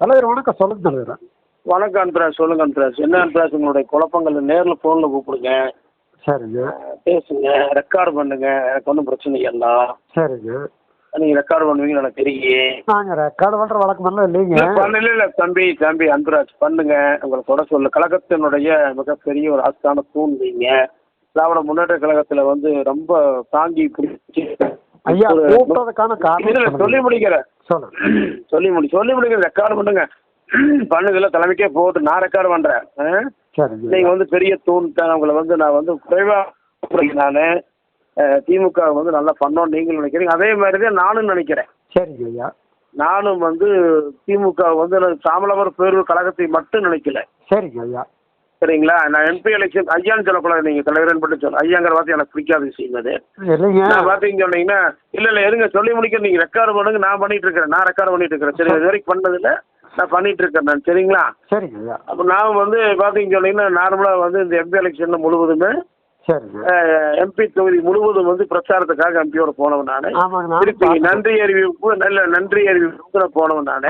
தலைவர் வணக்கம். சொல்லுங்க தலைவர். வணக்கம் அன்பராஜ் சொல்லுங்க அன்பராஜ் என்ன அன்பராஜ் உங்களுடைய குழப்பங்கள் நேரில் ஃபோனில் கூப்பிடுங்க. சரிங்க. பேசுங்க. ரெக்கார்டு பண்ணுங்க. எனக்கு ஒன்றும் பிரச்சனை இல்லை சரிங்க. நீங்கள் ரெக்கார்டு பண்ணுவீங்கன்னு எனக்கு தெரியும் நாங்கள் ரெக்கார்டு பண்ணுற வழக்கமெல்லாம் இல்லைங்க. இல்ல, பண்ணல இல்ல தம்பி தம்பி அன்பராஜ் பண்ணுங்க. உங்களை கூட சொல்ல. கழகத்தினுடைய மிகப்பெரிய ஒரு ஆஸ்தான தூண் நீங்க. திராவிட முன்னேற்ற கழகத்துல வந்து ரொம்ப தாங்கி பிடிச்சி ஐயா கூப்பிட்டதுக்கான காரணம் சொல்லி. முடிக்கிறேன் சொல்லுங்க சொல்லி முடி சொல்லி முடிக்கிற ரெக்கார்டு பண்ணுங்க பண்ணுதில்ல தலைமைக்கே போட்டு நான் ரெக்கார்டு பண்றேன். ஆ? சரிங்க நீங்க வந்து பெரிய தூண் தான் உங்களை வந்து நான் வந்து குறைவா நான். திமுக வந்து நல்லா பண்ணோம் நீங்களும் நினைக்கிறீங்க. அதே மாதிரி தான் நானும் நினைக்கிறேன். சரிங்க ஐயா நானும் வந்து திமுக வந்து சாமலவர் பேரூர் கழகத்தை மட்டும் நினைக்கல. சரிங்க ஐயா சரிங்களா? நான் எம்பி எலெக்ஷன் ஐயான்னு சொல்லக்கூடாது நீங்க தலைவரன் மட்டும் சொல்ல ஐயாங்கிற வார்த்தை எனக்கு பிடிக்காத விஷயம் அது. நான் பார்த்தீங்க சொன்னீங்கன்னா இல்ல இல்ல இருங்க சொல்லி முடிக்க நீங்க ரெக்கார்டு பண்ணுங்க நான் பண்ணிட்டு இருக்கிறேன். நான் ரெக்கார்டு பண்ணிட்டு இருக்கிறேன். சரி இது வரைக்கும் பண்ணதில்ல. நான் பண்ணிட்டு இருக்கேன் நான் சரிங்களா? சரிங்க அப்போ நான் வந்து பார்த்தீங்க சொன்னீங்கன்னா நார்மலாக வந்து இந்த எம்பி எலெக்ஷன்ல முழுவதுமே எம்பி தொகுதி முழுவதும் வந்து பிரச்சாரத்துக்காக எம்பியோட போனவன் நான். திருப்பி. நன்றி அறிவிப்பு நல்ல நன்றி அறிவிப்பு நான் போனவன் நான்.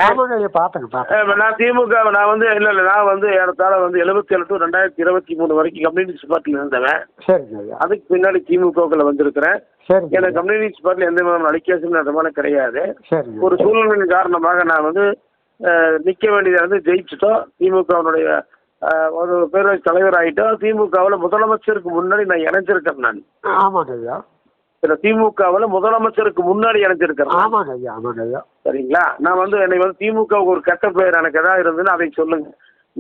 நான் திமுக நான் வந்து இல்லை இல்லை நான் வந்து ஏறத்தாழ வந்து எழுபத்தி ஏழு டு ரெண்டாயிரத்தி இருபத்தி மூணு வரைக்கும் கம்யூனிஸ்ட் பார்ட்டியில் இருந்தவன். அதுக்கு பின்னாடி திமுகவில் வந்திருக்கிறேன். எனக்கு கம்யூனிஸ்ட் பார்ட்டியில் எந்த விதமான அலிகேஷன் மாதிரி கிடையாது. ஒரு சூழ்நிலையின் காரணமாக நான் வந்து நிக்க வேண்டியதை வந்து ஜெயிச்சுட்டோம். திமுகவினுடைய அஹ், ஒரு பேரவைத் தலைவர் ஆகிட்டோம் திமுகவில் முதலமைச்சருக்கு முன்னாடி நான் இணைஞ்சிருக்கேன் நான். ஆமாங்க ஐயா. இந்த திமுகவில் முதலமைச்சருக்கு முன்னாடி இணைஞ்சிருக்கிறேன் ஆமாங்க ஐயா ஆமாங்க ஐயா. சரிங்களா? நான் வந்து என்னை வந்து திமுகவுக்கு ஒரு கெட்ட பெயர் எனக்கு ஏதாவது இருந்ததுன்னு அதை சொல்லுங்க.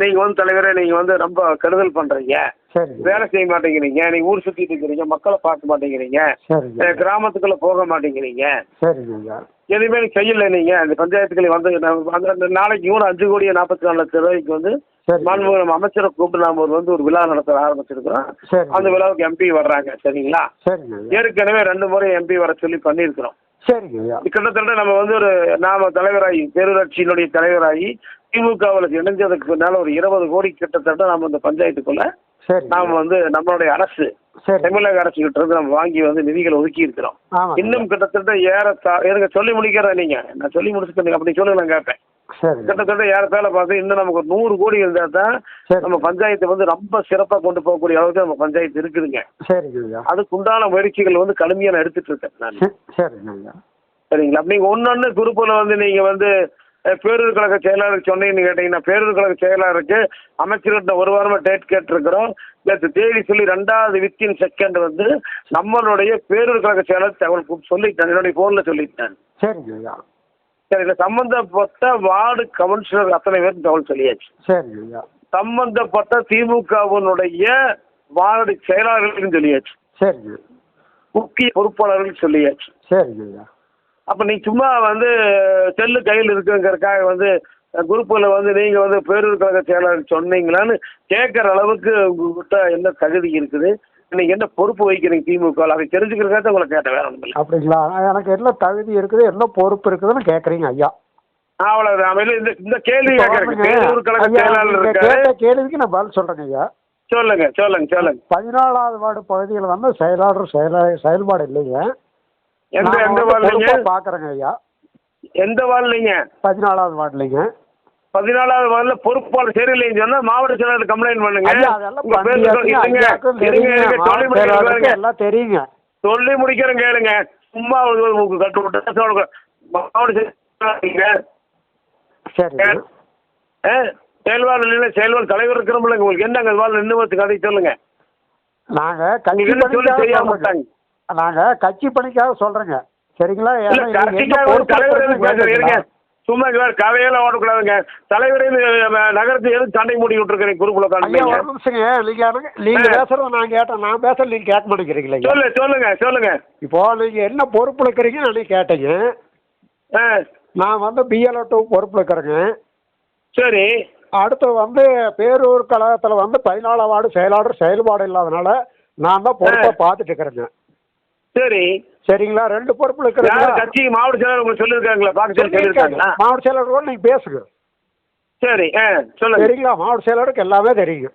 நீங்க வந்து தலைவரே நீங்க வந்து ரொம்ப கெடுதல் பண்றீங்க. சரிங்க. வேலை செய்ய மாட்டேங்கிறீங்க. நீங்க ஊர் சுத்திட்டு இருக்கிறீங்க. மக்களை பார்க்க மாட்டேங்கிறீங்க. கிராமத்துக்குள்ள போக மாட்டேங்கிறீங்க. எதுவுமே செய்யல நீங்க. அந்த பஞ்சாயத்துக்களை வந்து நாளைக்கு கூட அஞ்சு கோடி நாற்பத்தி நாலு லட்சம் ரூபாய்க்கு வந்து மாண்புமிகு நம்ம அமைச்சரை கூப்பிட்டு நாம ஒரு வந்து ஒரு விழா நடத்த ஆரம்பிச்சிருக்கிறோம். சரி அந்த விழாவுக்கு எம்பி வர்றாங்க. சரிங்களா? ஏற்கனவே ரெண்டு முறை எம்பி வர சொல்லி பண்ணியிருக்கிறோம். சரிங்க கிட்டத்தட்ட நம்ம வந்து ஒரு நாம தலைவராகி பேரூராட்சியினுடைய தலைவராகி திமுகவில் இணைஞ்சதுக்கு பின்னால ஒரு இருபது கோடி கிட்டத்தட்ட நம்ம இந்த பஞ்சாயத்துக்குள்ள நாம வந்து நம்மளுடைய அரசு தமிழக அரசு கிட்ட இருந்து நம்ம வாங்கி வந்து நிதிகளை ஒதுக்கி இருக்கிறோம். இன்னும் கிட்டத்தட்ட ஏறத்தா எனக்கு சொல்லி முடிக்கிறேன் நீங்க. நான் சொல்லி முடிச்சுட்டு அப்படி சொல்லுங்க நான் கேட்பேன். கிட்டத்தட்ட ஏறத்தாழ பார்த்து இன்னும் நமக்கு ஒரு நூறு கோடி இருந்தா தான் நம்ம பஞ்சாயத்தை வந்து ரொம்ப சிறப்பா கொண்டு போகக்கூடிய அளவுக்கு நம்ம பஞ்சாயத்து இருக்குதுங்க. அதுக்குண்டான முயற்சிகள் வந்து கடுமையா நான் எடுத்துட்டு இருக்கேன் நான். சரிங்களா? நீங்க ஒன்னொன்னு குரூப்பில் வந்து நீங்க வந்து பேரூர் கழக செயலாளர் சொன்னீங்கன்னு கேட்டீங்கன்னா பேரூர் கழக செயலாளருக்கு அமைச்சர்கிட்ட ஒரு வாரமா டேட் கேட்டிருக்கிறோம். நேற்று தேதி சொல்லி ரெண்டாவது வித்தின் செகண்ட் வந்து நம்மளுடைய பேரூர் கழக செயலாளர் தகவல் சொல்லிட்டேன் என்னுடைய போன்ல சொல்லிட்டேன் சரிங்க சரி இதுல சம்பந்தப்பட்ட வார்டு கவுன்சிலர் அத்தனை பேரும் தகவல் சொல்லியாச்சு. சரிங்க சம்பந்தப்பட்ட திமுகவினுடைய வார்டு செயலாளர்களுக்கும் சொல்லியாச்சு. சரிங்க முக்கிய பொறுப்பாளர்களுக்கு சொல்லியாச்சு. சரிங்க அப்ப நீ சும்மா வந்து செல்லு கையில் இருக்குங்கிறதுக்காக வந்து குரூப்பில் வந்து நீங்க வந்து பேரூர் கழக செயலாளர் சொன்னீங்களான்னு கேட்குற அளவுக்கு உங்ககிட்ட என்ன தகுதி இருக்குது? நீங்க என்ன பொறுப்பு வகிக்கிறீங்க திமுக அதை தெரிஞ்சுக்கிறதுக்காக உங்களை கேட்டேன் வேற ஒன்றும் இல்லை. அப்படிங்களா? எனக்கு என்ன தகுதி இருக்குது என்ன பொறுப்பு இருக்குதுன்னு கேட்குறீங்க ஐயா. அவ்வளவுதான். இந்த இந்த கேள்வி பேரூர் கழக செயலாளர் கேள்விக்கு நான் பதில் சொல்றேங்க ஐயா. சொல்லுங்க சொல்லுங்க சொல்லுங்க. பதினாலாவது வார்டு பகுதியில் வந்து செயலாளர் செயலா செயல்பாடு இல்லைங்க. எந்த எந்த பொறுப்பா பார்க்கறேங்க ஐயா. எந்த வார்டுலீங்க? பதினாலாவது வார்டுலைங்க. பதினாலாவது வார்டுல பொறுப்பாளர் சரியில்லைன்னு சொன்னா மாவட்ட செயலாளர் கம்ப்ளைண்ட் பண்ணுங்க. எல்லாம் தெரியுங்க. சொல்லி முடிக்கிறேன் கேளுங்க. சும்மா உங்களுக்கு கட்டு விட்டு மாவட்ட சரிங்க செயல்பாடு இல்லை செயல்பாடு தலைவர் இருக்கிறோம்ல உங்களுக்கு என்ன அங்கே வாழ் நின்று கதை சொல்லுங்க. நாங்க கட்சி நீங்க என்ன சொல்லி செய்யாம சொல்றேங்க விட்டாங்க நாங்க கட்சி பணிக்காக சொல்றேங்க. சரிங்களா? இல்ல ஏன்னா இது என்ன கட்சிக்காக ஒரு பொறுப்பு தலைவர் இருங்க. கேட்டீங்களா? சும்மா இங்க வேற கதையெல்லாம் ஓடக்கூடாதுங்க. தலைவரே நகரத்து எதுக்கு சண்டை மூடி விட்டுருக்கீங்க? குரூப்ல ஐயா உட்காந்து ஒரு நிமிஷங்க. நீங்க எனக்கு நீங்க ஆ. பேசுறத நான் கேட்டேன். நான் பேசுறது நீங்க கேட்க மாட்டேங்கிறீங்களா ஐயா? சொல்லு சொல்லுங்க சொல்லுங்க. இப்போ நீங்க என்ன பொறுப்புல இருக்கிறீங்கன்னு நான் கேட்டீங்க. ஆ. நான் வந்து பிஎல்ஓ டூ பொறுப்புல இருக்கிறேங்க. சரி. அடுத்து வந்து பேரூர் கழகத்தில் வந்து பதினாலாம் வார்டு செயலாளர் செயல்பாடு இல்லாதனால நான் தான் பொறுப்பை பார்த்துட்டு இருக்கிறேங்க. சரி. சரிங்களா? ரெண்டு பொறுப்புல யார் இருக்கிறீங்களா கட்சி மாவட்ட செயலாளர் உங்களுக்கு சொல்லியிருக்காங்களா? பார்க்க சொல்லி சொல்லியிருக்காங்களா? மாவட்ட கூட நீங்க பேசுங்க. சரி ஆ சொல்லுங்க. சரிங்களா? மாவட்ட செயலாளருக்கு எல்லாமே தெரியுங்க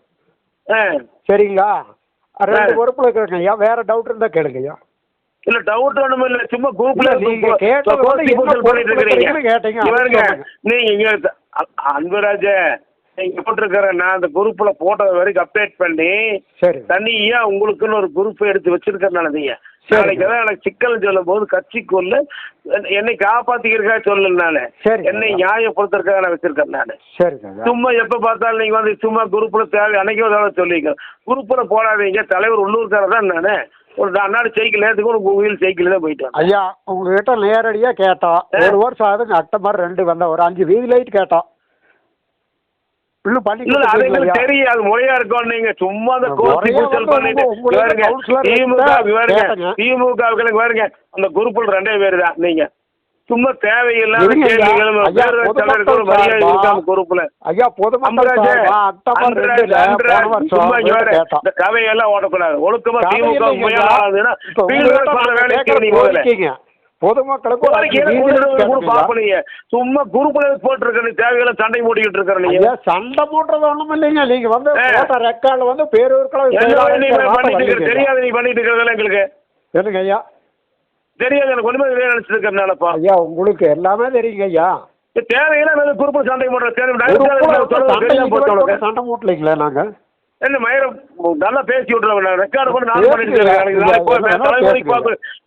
ஆ. சரிங்களா? ரெண்டு. பொறுப்புல இருக்கிறேங்க. ஐயா வேற டவுட் இருந்தா கேளுங்க ஐயா இல்ல டவுட் ஒண்ணும் இல்ல. சும்மா குரூப்ல நீங்க இருக்கிறீங்க. கேட்டீங்க, பாருங்க. நீங்க அன்புராஜே நீங்க போட்டிருக்கிற? நான் அந்த குரூப்ல போட்டது வரைக்கும் அப்டேட் பண்ணி சரி. தனியா உங்களுக்குன்னு ஒரு குரூப் எடுத்து வச்சிருக்கறனால நீங்க. நாளைக்கு எனக்கு சிக்கல் சொல்லும் போது கட்சிக்குள்ள என்னை நானு. சரி. என்னை நியாயப்படுத்துறதுக்காக நான் வச்சிருக்கேன் நானு. சும்மா எப்ப பார்த்தாலும் நீங்க வந்து சும்மா குரூப்ல தேவை அன்னைக்கு ஒரு சொல்லிங்க குரூப்ல போடாதீங்க தலைவர் உள்ளூர்காரர் தான் நானு. ஒரு நாடு சைக்கிள் நேரத்துக்கு ஒரு வீல் சைக்கிள் தான் போயிட்டு வந்தேன். ஐயா உங்ககிட்ட நேரடியா கேட்டோம் ஒரு வருஷம் ஆகுதுங்க அக்டோபர் ரெண்டு வந்தோம் ஒரு அஞ்சு வீதி லைட் கேட்டோம் அது எங்களுக்கு? தெரியும் அது முறையா இருக்கும். நீங்க சும்மா அந்த கோர்த்தி கூச்சல் பண்ணிட்டு திமுக. திமுக பாருங்க அந்த குரூப்பில் ரெண்டே பேர் தான் நீங்க. சும்மா தேவையில்லாத இருங்க ஐயா. கேள்விகள் ஐயா, பேர் தலைவருக்கு ஒரு பொதுமக்கள் மரியாதை சார்பா- இருக்காம குரூப்ல ஐயா கதையெல்லாம் ஓடக்கூடாது. ஒழுக்கமா திமுக பண்ற நாங்க வேலைக்கு கேட்கற நீ முதல்ல. கோரிக்கைங்க பொதுமக்களுக்கு ஒரு அஞ்சு கோரிக்கையில வீதி கொண்டு light வந்து கூட கேட்டீங்களா? பாப்பனீங்க சும்மா குரூப்ல போட்டிருக்க நீ தேவையில்ல சண்டை மூடிக்கிட்டு இருக்கிற நீங்க சண்டை மூட்டுறது ஒண்ணும் இல்லைங்க. நீங்க வந்து. போட்ட ரெக்கார்டு வந்து இருக்கிற தெரியாது நீ பண்ணிட்டு இருக்கிறதெல்லாம் எங்களுக்கு. என்னங்க ஐயா? தெரியாது எனக்கு ஒண்ணுமே நினைச்சிட்டு இருக்கிறனாலப்பா ஐயா உங்களுக்கு எல்லாமே தெரியுங்க ஐயா. தேவையில்ல குரூப் சண்டை போடுற தேவை சண்டை. சண்டை மூட்டலைங்களா நாங்க. என்ன மயிரம் நல்லா பேசி விட்றேன் நான். ரெக்கார்டு பண்ணி நான். பண்ணிட்டு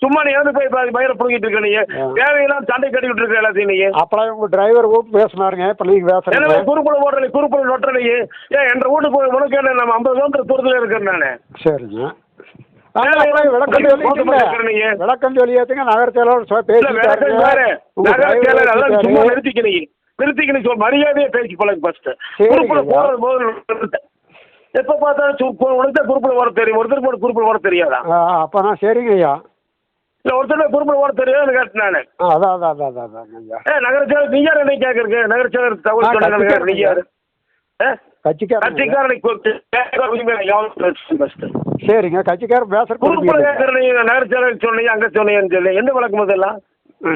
சும்மா நீ இறந்து போய் மயிரை புடுங்கிட்டு இருக்க நீ ஆ. தேவையெல்லாம் சண்டை கட்டிக்கிட்டு இருக்க எல்லாத்தையும் நீ அப்பலாம் உங்க டிரைவர் கூப்பிட்டு பேசினாருங்க. இப்ப நீங்க என்ன பேசுறீங்க குறுக்குல ஓடுற நொட்டுற நீ ஏன் என்ற வீட்டுக்கு உனக்கு என்ன நம்ம ஐம்பது கிலோமீட்டர் தூரத்துல இருக்கிறேன் நானு. சரிங்க. அப்புறம். விளக்கம் சொல்லியாச்சுங்க நகர செயலாளர் சொ- இல்ல வேற பேசிட்டாருங்க. வேற. உங்க நகர driver செயலர் அதெல்லாம் சும்மா பேசிட்டாரு. நிறுத்திக்க நீ. நிறுத்திக்க நீ சொல். மரியாதையா பேசி பழகு ஃபர்ஸ்ட் ஐயா. போறது போது எப்ப பார்த்தாலும் உனக்கு தான் குறுக்குல ஓட தெரியும். ஒருத்தர் போட குறுக்குல ஓட தெரியாதா? அப்ப நான் சரிங்க ஐயா இல்ல ஒருத்தர் குறுக்குல ஓட தெரியாதுன்னு கேட்டேன் நானு. அதான் அதான் அதான் அதான் ஐயா ஏ நகர செயலர் நீ யார் என்ன கேட்கறக்கு நகர செயலர் ஆ, தகவல் சொன்ன கட்சிக்காரர் நீ யாரு. கட்சிக்காரனை சரிங்க கட்சிக்காரர் பேசுற குறுக்குல கேட்கற நீ நகர செயலர் சொன்னீங்க அங்க சொன்னீங்கன்னு சொல்லி. எந்த வழக்கம் இதெல்லாம்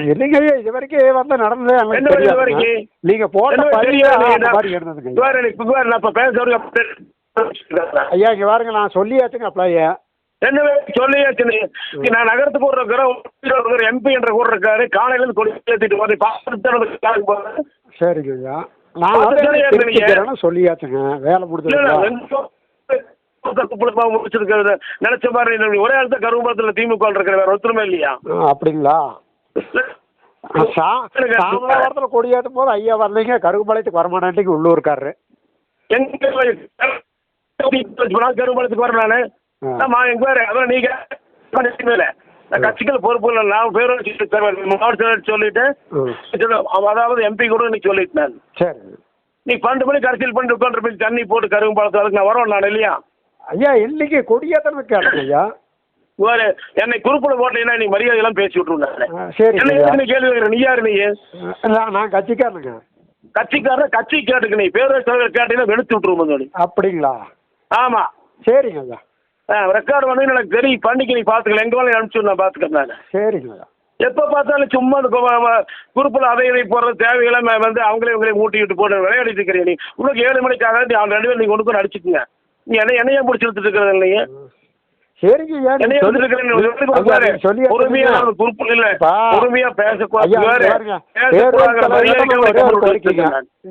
இல்லைங்க ஐயா இது வரைக்கும் வந்து நடந்ததே? நீங்க எனக்கு இவ்வாறு நான் இப்ப பேச வரைக்கும் ஐயா இங்க பாருங்க நான் சொல்லியாச்சுங்க அப்ளைய என்னவே சொல்லியாச்சு நான் நகரத்துக்கு இருக்கிற எம்பி என்ற கூட இருக்காரு. காலையில இருந்து கொடி ஏற்றிட்டு வந்து பார்த்துட்டு சரிங்க ஐயா. நான் வந்து சொல்லியாச்சுங்க. வேலை குப்பளமா முடிச்சிருக்கிறது. நினைச்ச மாதிரி ஒரே தான் கருவம்பலத்துல திமுக இருக்கிற வேற ஒருத்தருமே இல்லையா? அப்படிங்களா? ஆ, சா சாமதாவரத்தில் கொடியேற்றும் போது ஐயா வரலைங்க. கருகுபாளையத்துக்கு வரமாட்டேன்ட்டு உள்ளூர்காரரு. எங்க கருவம்பலத்துக்கு வரேன் நானு. ஆமா எங்க அதான் நீங்க கட்சிகள் பொறுப்பு இல்லை நான் பேர் மாவட்ட செயலர் சொல்லிட்டு ம் சொல்லு, அதாவது எம்பி கூட நீ சொல்லிட்டு நான் சரி நீ பன்னெண்டு மணிக்கு அரசியல் பண்ணிட்டு உட்காந்துருப்பீங்க தண்ணி போட்டு கரும்பு பழத்தை அதுக்கு நான் வரேன் நான் இல்லையா ஐயா இன்னைக்கு கொடியேற்றணும் கேட்டேங்க ஐயா வேற என்னை குறுப்புல போட்டீங்கன்னா நீ மரியாதை எல்லாம் பேசி விட்டுருந்தாங்க சரிங்க என்ன கேள்வி கேட்குற நீ யாரு நீ நான் கட்சிக்காரனுங்க கட்சிக்காரன் கட்சி கேட்டுக்கு நீ பேரவைத் தலைவர் கேட்டீங்கன்னா வெளுத்து விட்டுருவோம் அப்படிங்களா ஆமா. சரிங்க ஐயா. ரெக்கார்டு வந்து எனக்கு தெரியும். பண்ணிக்கு நீ பாத்துக்கல எங்க வேலை அனுப்பிச்சு நான் பாத்துக்கிறேன் நான். சரிங்க எப்ப பார்த்தாலும் சும்மா இந்த குரூப்பில் அதை இதை போடுறது தேவையில்லாம வந்து அவங்களே இவங்களே மூட்டிக்கிட்டு போட்டு விளையாடிட்டு இருக்கிறீ நீ உனக்கு ஏழு மணிக்காக நீ அவங்க ரெண்டு பேரும் நீங்க ஒன்று அடிச்சுக்குங்க. நீ என்ன என்னையா பிடிச்சி எடுத்துட்டு இருக்கிறது இல்லையே. சரிங்க ஐயா சொல்லி- சொல்லி.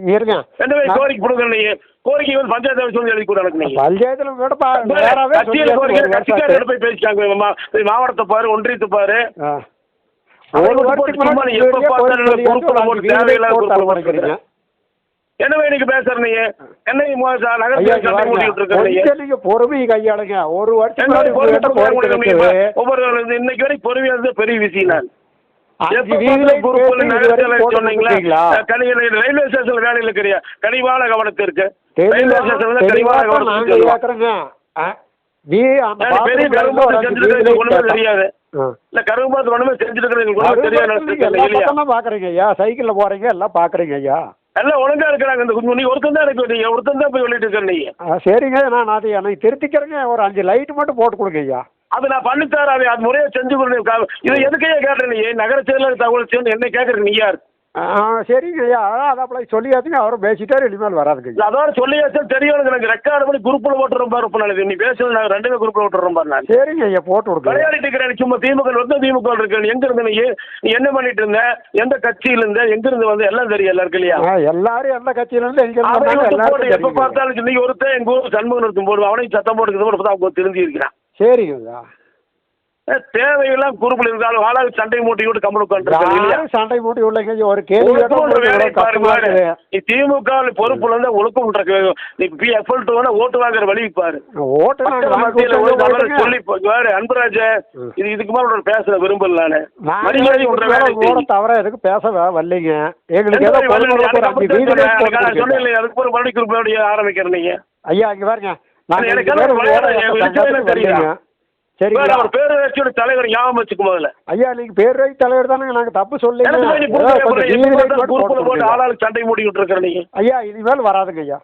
இருங்க. கோரிக்கை வந்து பஞ்சாயத்து வந்து எழுதி கூட பஞ்சாயத்துல சொல்லியாச்சு கோரிக்கை மா- மாவட்டத்தை பாரு ஒன்றியத்தை பாரு. ஒரு சும்மா முன்னாடி நீ எப்ப இப்படியே பார்த்தாலும் கோரிக்கை குறுக்குல சொல்லியாச்சு, போட்டு ஒரு அஞ்சு தேவையில்லாத வீடு குறுக்குல தலைமுறைக்கிறீங்க. என்னவே நீங்க பேசுற நீ என்ன நகரத்துல நீங்க பொறுமையை கையாளுங்க ஒரு வருஷம் என்ன? ஒவ்வொரு இன்னைக்கு வரைக்கும் பொறுமையா இருந்தது பெரிய விஷயம் நான். ரயில்வே ஸ்டேஷன்ல வேலையில இருக்கிறியா கனிவான கவனத்திற்கு ரயில்வே ஸ்டேஷன்ல கனிவான கவனத்திற்கு நாங்க ஒண்ணுமே. தெரியாது. இல்ல கரும்பாத்து ஒண்ணுமே செஞ்சுட்டு தெரியாது நீங்க பாக்குறீங்க ஐயா. சைக்கிள்ல போறீங்க எல்லாம் பாக்குறீங்க ஐயா. எல்லாம் ஒழுங்கா இருக்கிறாங்க இந்த குஞ்சு. நீ ஒருத்தன் தான் இருக்கு நீங்க ஒருத்தன் தான் போய் சொல்லிட்டு இருக்க நீ ஆ, சரிங்க. நான் அது எனக்கு திருத்திக்கிறேங்க. ஒரு அஞ்சு லைட் மட்டும் போட்டு கொடுங்க ஐயா. அது நான் பண்ணித்தரேன் அது அது முறையா செஞ்சு கொடுங்க. இது எதுக்கையே கேட்டேன் நீ? நகர செயலர் தகவல் செய்யணும் என்ன கேட்கற நீ யார்? ஆ சரிங்க ஐயா. அதான் அதை அப்படி சொல்லியாச்சுங்க. அவரும் பேசிட்டாரு இனிமேல் வராதுங்க ஐயா. அதோட சொல்லியாச்சும் தெரியும் எனக்கு ரெக்கார்டு பண்ணி குரூப்பில் போட்டுறோம் பாரு இப்போ நான் நீ பேசுறது நான் ரெண்டுமே குரூப்பில் விட்டுறோம் பாரு நான். சரிங்க ஐயா போட்டு விடுங்க. விளையாடிட்டு இருக்கிறேன். சும்மா திமுக வந்து திமுக இருக்கு. எங்க இருந்து நீ? நீ என்ன பண்ணிட்டு இருந்த? எந்த கட்சியில இருந்த? எங்க இருந்து வந்து? எல்லாம் தெரியும் எல்லாருக்கும் இல்லையா? ஆ, எல்லாரும் எந்த கட்சியில இருந்து எங்க அவனை இருந்தாலும் எப்ப. பார்த்தாலும் இன்னைக்கு ஒருத்தன் எங்க ஊர் சண்முகம் நிறுத்தும் போடு அவனையும் சத்தம் போட்டுக்கிறது போது அவங்க திருந்தி இருக்கிறான். சரிங்க ஐயா. தேவையெல்லாம் குரூப்பில் இருந்தாலும் ஆளாக சண்டை மூட்டி விட்டு இல்லையா யாரும் சண்டை மூட்டி ஐயா ஒரு கேள்வி பாரு திமுக பொறுப்புல இருந்து ஒழுக்கம் நீ பி எஃப்எல் டூ ஓட்டு வாங்குற வழி பாரு. ஓட்டு. சொல்லி போ- வேற அன்பராஜ. இது இதுக்கு மேல உன்னோட பேச விரும்பல நானு. தவிர எதுக்கு பேச வரலைங்க? எங்களுக்கு. சொன்னேன் அதுக்கு ஒரு மறுபடி குரூப் ஆரம்பிக்கிறேன் நீங்க. ஐயா இங்க பாருங்க. நாங்க எனக்கு ரெண்டு பேரும் எல்லாம் உங்களோட விளையாட- எந்த எனக்கு சங்கத்துக்கும் தெரியுதா? வரலைங்க. வேற சரிங்களா ஒரு பேர் வச்சோட தலைவர் ஞாபகம் வச்சுக்கும் முதல்ல ஐயா நீங்க பேர் வை தலைவர் தானங்க நாங்க தப்பு கொடுங்க. ஆளாளுக்கு சண்டை மூடிக்கிட்டு இருக்கிற நீங்க ஐயா இனிமேல் வராதுங்க ஐயா.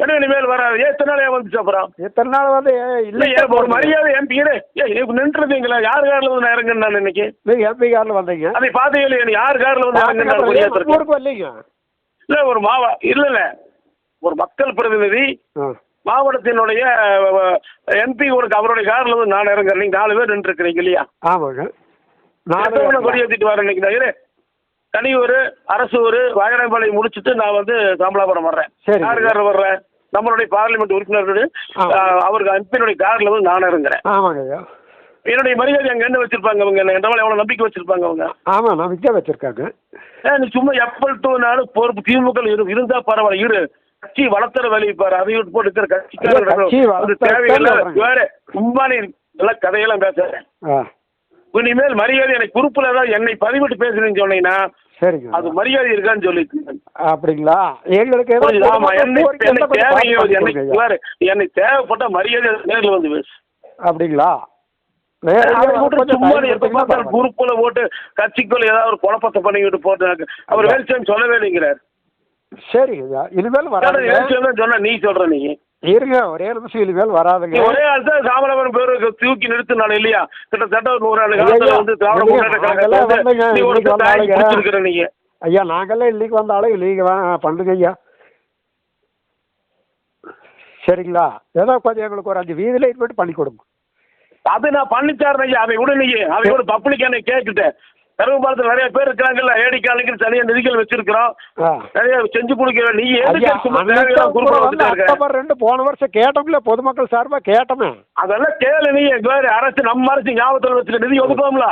என்ன இனிமேல் வராது? ஏன் இத்தனை நாள் வந்துச்சு அப்புறம்? எத்தனை நாள் வந்து இல்ல ஏன் ஒரு மரியாதை எம்பி நின்றுருந்தீங்களா யார் கார்ல வந்து இறங்குன்னு நான் இன்னைக்கு? நீங்க எம்பி கார்ல வந்தீங்க. அதை பார்த்தீங்களே யார் கார்ல வந்து இறங்குன்னு வரலீங்க. இல்ல ஒரு மாவ இல்ல இல்ல. ஒரு மக்கள் பிரதிநிதி. மாவட்டத்தினுடைய எம்பி ஒரு அவருடைய கார்ல வந்து நான் இறங்குறேன். நீங்க நாலு பேர் நின்று இருக்கிறீங்க இல்லையா? ஆமாங்க. எத்தனை கொடி ஏத்திட்டு வரேன் இன்னைக்கு நான் இரு. கனியூர் அரசூர் வாகனப்பாளையம் முடிச்சுட்டு நான் வந்து கமலாபுரம் வர்றேன். கார்ல வர்றேன் நம்மளுடைய பார்லிமெண்ட் உறுப்பினர்கள். ஆ. அவருக்கு எம்பியினுடைய கார்ல வந்து நான் இறங்குறேன். ஆமாங்க என்னுடைய மரியாதை அங்க என்ன வச்சிருப்பாங்க அவங்க என்ன என்றால் எவ்வளவு நம்பிக்கை வச்சிருப்பாங்க அவங்க ஆமா நம்பிக்கை வச்சிருக்காங்க. நீ சும்மா எப்பல் டூனாலும் பொறுப்பு திமுக இரு இருந்தா பரவாயில்ல இரு. கட்சி வளர்த்துற வேலையை பாரு. அதை விட்டு போட்டு இருக்கிற கட்சிக்காரர்கள் தேவையில்லை. வேற சும்மா நீ எல்லாம் கதையெல்லாம் பேசுறேன். இனிமேல் மரியாதை எனக்கு குறுப்புல ஏதாவது என்னை பதிவிட்டு பேசுறேன்னு சொன்னீங்கன்னா சரிங்க. அது மரியாதை இருக்கான்னு சொல்லி அப்படிங்களா? எங்களுக்கு என்னை தேவைப்பட்ட மரியாதை நேர்ல வந்து பேசு. அப்படிங்களா. குரூப்புல போட்டு கட்சிக்குள்ள ஏதாவது ஒரு குழப்பத்தை பண்ணிக்கிட்டு போட்டு அவர். வெளிச்சம் சொல்லவே இல்லைங்கிறார். சரிங்க இனிமேல் வராதுங்க. சொன்னா நீ சொல்ற நீ. இருங்க ஒரே நிமிஷம் இனிமேல் வராதுங்க. ஒரே ஆள் சாமரவரம் பேருக்கு தூக்கி நிறுத்தினால இல்லையா? கிட்டத்தட்ட ஒரு நூறு ஆண்டு காலத்துல வந்து திராவிட முன்னேற்ற கழகத்துல நீங்க ஐயா நாங்கெல்லாம் இன்னைக்கு வந்தாலும் வா பண்ணுங்க ஐயா. சரிங்களா? ஏதோ கொஞ்சம் எங்களுக்கு ஒரு அஞ்சு வீதி லைட் மட்டும் பண்ணி கொடுங்க. அது நான் பண்ணித்தாரேன் ஐயா அதை விட நீங்க அதை விட பப்ளிக் என்ன கேட்டுட்டேன் கருவம்பாலத்தில் நிறைய பேர் இருக்கிறாங்கல்ல. ஏடிக்காலுக்கு தனியா நிதிகள் வச்சிருக்கிறோம். நிறைய செஞ்சு கொடுக்கிற நீ அக்டோபர் ரெண்டு போன வருஷம் கேட்டோம்ல பொதுமக்கள் சார்பா கேட்டோமே அதெல்லாம் கேளு நீ. வேற அரசு நம்ம அரசு ஞாபகத்தில் வச்சுக்க நிதி ஒதுக்கோம்ல.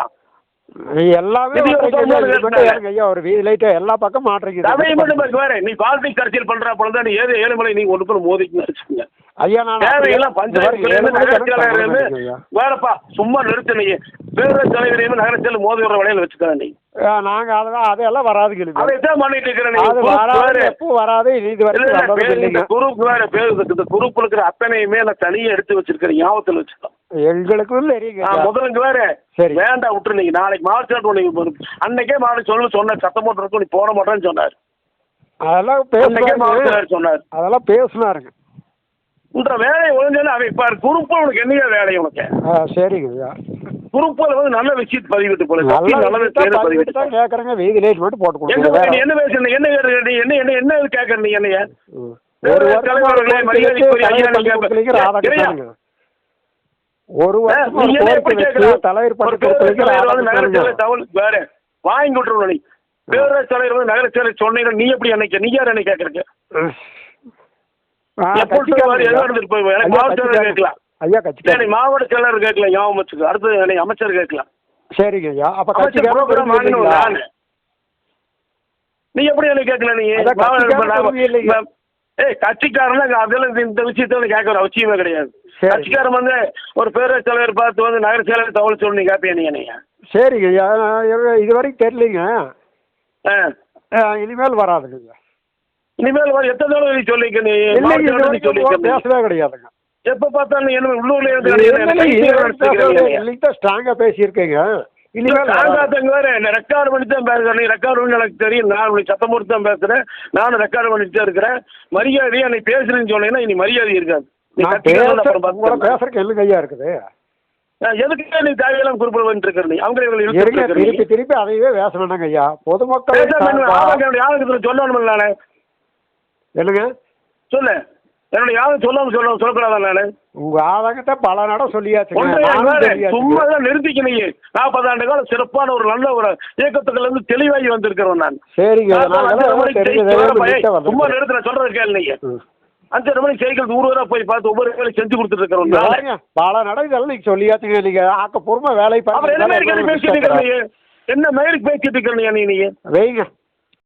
எல்லாமே ஐயா, ஒரு வீதி லைட்டு எல்லா பக்கம் பண்ணுங்க. வேற நீ பாலிடிக்ஸ் அரசியல் பண்ற பொழுது நீ ஏது ஏழுமலை நீ ஒன்று போய் மோதிக்கு வச்சுக்கோங்க ஐயா நான். வேறப்பா சும்மா நிறுத்து நீ. பேரூர் தலைவரையும் நகரச்செயல் மோதி வர வழியில் வச்சுக்க நீ. நாங்க அதெல்லாம் அதெல்லாம் பண்ணிட்டு இருக்கிற நீ அது குரூப் வராது வேற. எப்போ வராது இது இந்த குரூப் வேற பேரு இந்த- குரூப் இருக்கிற அத்தனையுமே நான் தனியா எடுத்து வச்சிருக்கிறேன். ஞாபகத்தில் வச்சுக்கோ. எங்களுக்கும் தெரியுங்க. முதலுங்க வேற. சரி. வேண்டாம் விட்டுரு நீங்க. நாளைக்கு மார்ச் நாட்டு நீங்க. அன்னைக்கே மாவட்ட சொல்லு சொன்ன சத்தம் போட்டு இருக்கும் நீ போட மாட்டேன்னு சொன்னார். அதெல்லாம் மாவட்ட செயலர் சொன்னார். அதெல்லாம் பேசுனாருங்க. உன்ற வேலையை ஒழுங்கான அவன் இப்ப குரூப் உனக்கு என்னையா வேலை உனக்கு? சரிங்க குரூப்ல வந்து நல்ல விஷயத்தை பதிவிட்டு போல நல்லா விஷயத்தை பதிவிட்டு வீதி லைட் மட்டும் போட்டு எங்க கொடுங்க என்ன பேசுற என்ன என்ன என்ன என்ன கேட்கற நீ என்னைய? ஒரு. ஒரு என்ன எப்படி வாங்கி விட்டுருவோம் நீ. பேரவைத் தலைவர் வந்து நகரச்சேலை சொன்னீங்க நீ எப்படி என்னைக்கு நீ யார் என்ன கேட்கறக்கு ஆ, எப்போ கட்சிக்காரங்க. எங்க இருந்துட்டு போய் எனக்கு செயலர். கேட்கலாம். ஐயா கட்சிக்காரங்க மாவட்ட செயலர் கேட்கலாம் ஞாபகம் வச்சுக்கோ. அடுத்து என்னை அமைச்சர் கேட்கலாம். சரிங்க ஐயா. அப்ப? நானு நீ எப்படி என்ன கேட்கல நீ? அதான் கட்சிக்காரங்க விரும்பி இல்லைங்க. ஏய் கட்சிக்காரன் அதெல்லாம் இந்த- விஷயத்துல கேட்கற அவசியமே கிடையாது. கட்சிக்காரன் வந்து ஒரு பேரவைத் தலைவர் பார்த்து வந்து நகர செயலர் தகவல் சொல்லி கேட்பியா நீங்க நீங்க சரிங்க இது- வரைக்கும் தெரியலீங்க. இனிமேல் வராதுங்க இனிமேல் வர எத்தனை தடவை சொல்லிக்க நீ. பேசவே கிடையாதுங்க. எப்ப பார்த்தாலும் என்ன உள்ளூர்ல இருந்து ஸ்ட்ராங்கா பேசியிருக்கீங்க ரெக்கார்டு பண்ணி தான் பேசுறேன் நீ ரெக்கார்டு பண்ணி எனக்கு தெரியும் நான் உனக்கு சத்தம் போட்டு தான் பேசுறேன் நானும் ரெக்கார்டு பண்ணிட்டு தான் இருக்கிறேன் மரியாதையா நீ பேசுறேன்னு சொன்னீங்கன்னா இனி மரியாதை இருக்காது. பேசுறதுக்கு என்னங்க ஐயா இருக்குது எதுக்கு நீ தேவையெல்லாம் குரூப்பில் வந்துட்டு நீ அவங்க திருப்பி திருப்பி அதையவே பேச வேண்டாங்க ஐயா பொதுமக்கள் என்னுடைய யாருக்கு சொல்லணும் நானு என்னங்க சொல்லு என்னுடைய யாரும் சொல்லாம சொல்ல சொல்லக்கூடாதா நானு? உங்க ஆதங்கத்தை பல நடம் சொல்லியாச்சுங்க. சும்மா தான் நிறுத்திக்க நீ நாற்பதாண்டு காலம் சிறப்பான ஒரு நல்ல ஒரு இயக்கத்துக்குள்ள இருந்து தெளிவாகி வந்திருக்கிறோம் நான். சரிங்க. நாங்க சும்மா. நிறுத்தின சொல்றது கேள் நீங்க. அஞ்சரை மணிக்கு சைக்கிள் ஊரா போய் பார்த்து ஒவ்வொரு வேலையும் செஞ்சு கொடுத்துட்டு இருக்கிறோம். பல நடம் இதெல்லாம் நீங்க சொல்லியாச்சுங்க நீங்க ஆக்கப்பூர்வமா வேலை அப்புறம் என்ன பண்ணி பேசிட்டு இருக்கிற நீ என்ன